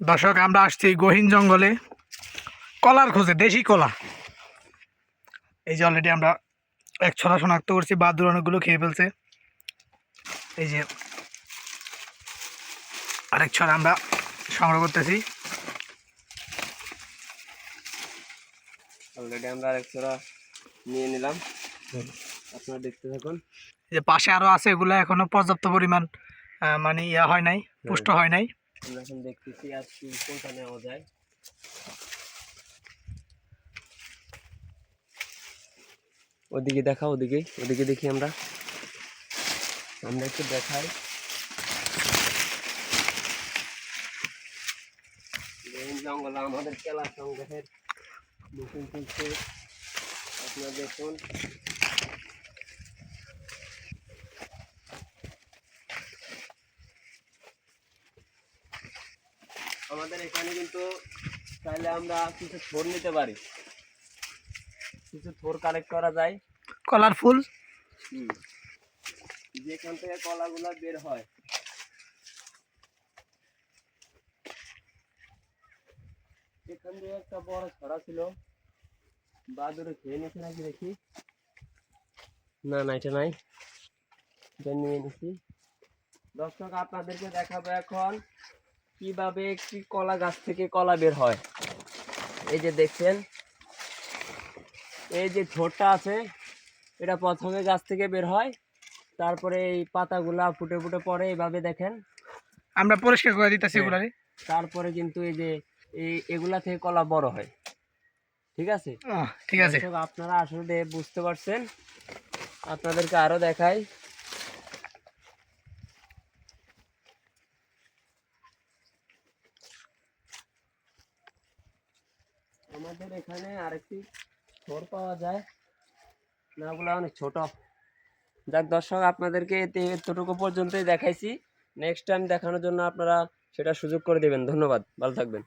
দর্শক আমরা আসছি গহীন জঙ্গলে। কলার খোঁজে দেশি কলা। এই যে অলরেডি আমরা এক ছড়া শনাক্ত করছি বাদুর অনেকগুলো খেয়ে ফেলছে। এই যে আরেক ছড়া আমরা সংগ্রহ করতেছি। অলরেডি আমরা আরেক ছড়া নিয়ে নিলাম। আপনারা দেখতে থাকুন। এই যে পাশে আরও আছে এগুলো এখনও পর্যাপ্ত পরিমাণ মানে ইয়া হয় নাই পুষ্ট হয় নাই। আমরা এখন দেখতেছি, আর কি কোনটা নেওয়া যায়। ওদিকে দেখা ওদিকে ওদিকে দেখি আমরা। আমরা একটু দেখাই। এই জঙ্গলে আমাদের কেলা সংগ্রহের। মিটিং চলছে আপনারা দেখুন। আমাদের এখানে কিন্তু চাইলে আমরা কিছু থোর নিতে পারি। কিছু থোর কালেক্ট করা যায়। কলার ফুল যেখান থেকে কলাগুলো বের হয়। এখান দিয়ে একটা বড় ছড়া ছিল। বাদুরে খেয়ে নিয়েছে নাকি দেখি? না না এটা নাই। এটা নিয়ে নিছি। দর্শক আপনাদেরকে দেখাবো এখন কীভাবে একটি কলা গাছ থেকে কলা বের হয়? এই যে দেখছেন এই যে ঝোরটা আছে এটা প্রথমে গাছ থেকে বের হয় তারপরে এই পাতাগুলা ফুটে ফুটে পড়ে এইভাবে দেখেন। আমরা পরিষ্কার করে দিতেছি হ্যাঁ। এগুলারে। তারপরে কিন্তু এই যে এই এগুলা থেকে কলা বড় হয়। ঠিক আছে? ঠিক আছে। আপনারা আসলে বুঝতে পারছেন আপনাদেরকে আরও দেখাই। আমাদের এখানে আরেকটি খড় পাওয়া যায়। নাগুলো অনেক ছোট। যাক দর্শক, আপনাদেরকে এতে এতটুকু পর্যন্তই দেখাইছি। নেক্সট টাইম দেখানোর জন্য আপনারা সেটা সুযোগ করে দেবেন। ধন্যবাদ। ভালো থাকবেন।